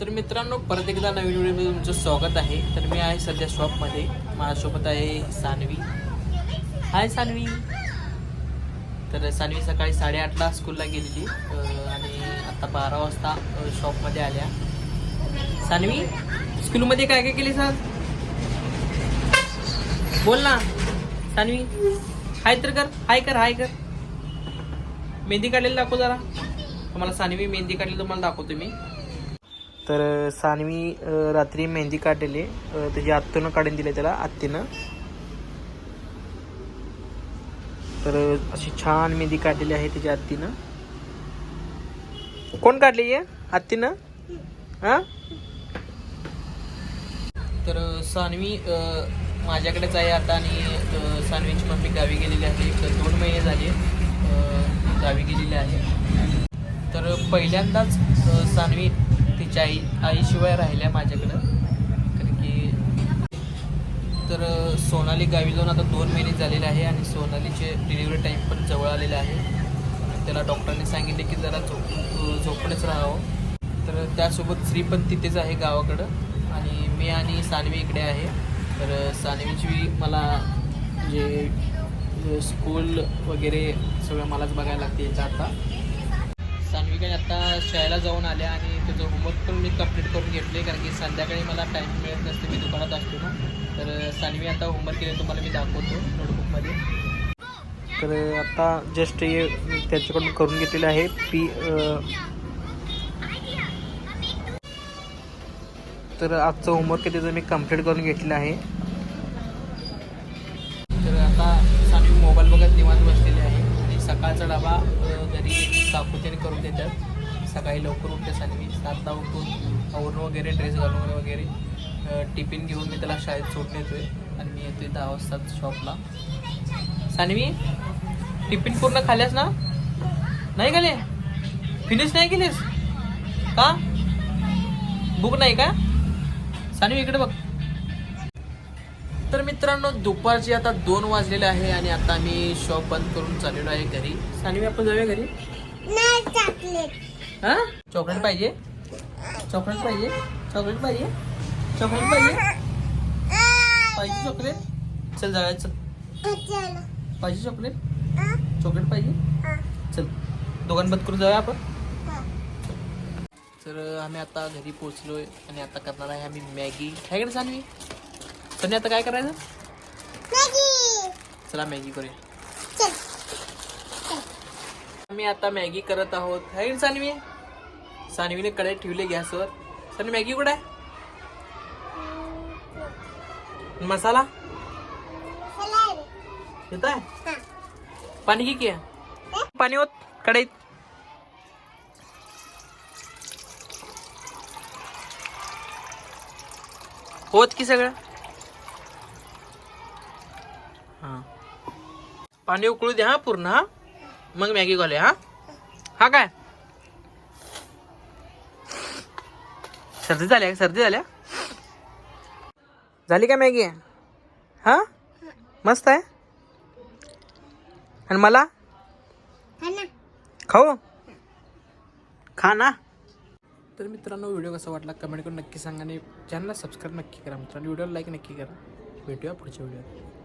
तर मित्रांनो परत एकदा नवीन व्हिडिओमध्ये तुमचं स्वागत आहे. तर मी आहे सध्या शॉपमध्ये. माझ्यासोबत आहे सानवी. हाय सानवी. तर सानवी सकाळी साडेआठला स्कूलला गेलेली. आणि आता बारा वाजता शॉपमध्ये आल्या. सानवी स्कूलमध्ये काय काय केली सर बोल ना. सानवी हाय तर कर. हाय कर हाय कर. मेहंदी काढलेली दाखव जरा. तुम्हाला सानवी मेहंदी काढलेली तुम्हाला दाखवतो मी. तर सानवी रात्री मेहंदी काढलेली. त्याची आत्तीनं काढून दिली त्याला आत्तीनं. तर अशी छान मेहंदी काढलेली आहे त्याच्या आत्तीनं. कोण काढली आहे आत्तीनं? हां? तर सानवी माझ्याकडेच आहे आता आणि सानवीची मम्मी गावी गेलेली आहे. एक दोन महिने झाले गावी गेलेली आहे. तर पहिल्यांदाच सानवी तिच्या आई आईशिवाय राहिल्या माझ्याकडं. कारण की तर सोनाली गावी जाऊन आता दोन महिने झालेले आहे आणि सोनालीचे डिलिव्हरी टाईम पण जवळ आलेले आहे. त्याला डॉक्टरांनी सांगितले की जरा झोप अ, राहावं. तर त्यासोबत श्री पण तिथेच आहे गावाकडं. आणि मी आणि सानवी इकडे आहे. तर सानवीची मला म्हणजे स्कूल वगैरे सगळं मलाच बघायला लागते याचं आता. सानवी काही आता शाळेला जाऊन आल्या आणि त्याचं होमवर्क पण मी कंप्लीट करून घेतले कारण की संध्याकाळी मला टाईम मिळत नसते मी दुकानात असतो ना. तर सानवी आता होमवर्क केलं तुम्हाला मी दाखवतो नोटबुकमध्ये तर आता जस्ट हे त्याच्याकडून करून घेतलेलं आहे पी तर आजचं होमवर्क त्याचं मी कंप्लीट करून घेतलेलं आहे. तर आता सानवी मोबाईल बघत निवांत बसलेली आहे आणि सकाळचा डबा घरी सापुत्याने करून देतात. सकाळी लवकर उठते मी सातला उठून आवरून वगैरे ड्रेस घालून वगैरे टिफिन घेऊन मी त्याला शाळेत सोडून येतोय आणि मी येतोय दहा वाजता शॉपला सानवी टिफिन पूर्ण खाल्यास ना? नाही खाले फिनिश नाही केलीस? का? बुक नाही का? सानवी इकडे बघ. तर मित्रांनो दुपारचे आता दोन वाजलेले आहे आणि आता मी शॉप बंद करून चाललेलो आहे घरी. सानवी आपण जाऊया घरी? नाही चॉकलेट हा? चॉकलेट पाहिजे? चॉकलेट पाहिजे? चॉकलेट पाहिजे? चॉकलेट पाहिजे? पाहिजे चॉकलेट चल जाऊया चल. पाहिजे चॉकलेट चॉकलेट पाहिजे? चल. दोघांना बंद करून जाऊया आपण. तर आम्ही आता घरी पोहोचलोय आणि आता करणार आहे आम्ही मॅगी. काय करायचं सानवी? सनी आता काय करायचं? चला मॅगी करूया. आम्ही आता मॅगी करत आहोत. आहे ना सानवी? सानवीने कडे ठेवले गॅसवर. सानवी मॅगी कुठे आहे? मसाला? येत आहे? पाणी की. आहे? पाणी होत कढईत. होत की सगळं? हा. पाणी उकळू द्या पूर्ण हा. मग मॅगी घालूया हा? हा काय? सर्दी झाल्या का? सर्दी झाल्या झाली का मॅगी? हा? मस्त आहे? आणि मला? खाऊ? खा ना. तर मित्रांनो व्हिडिओ कसा वाटला कमेंट करून नक्की सांगा आणि चॅनलला सबस्क्राईब नक्की करा मित्रांनो. व्हिडिओला लाईक नक्की करा. भेटूया पुढच्या व्हिडिओत.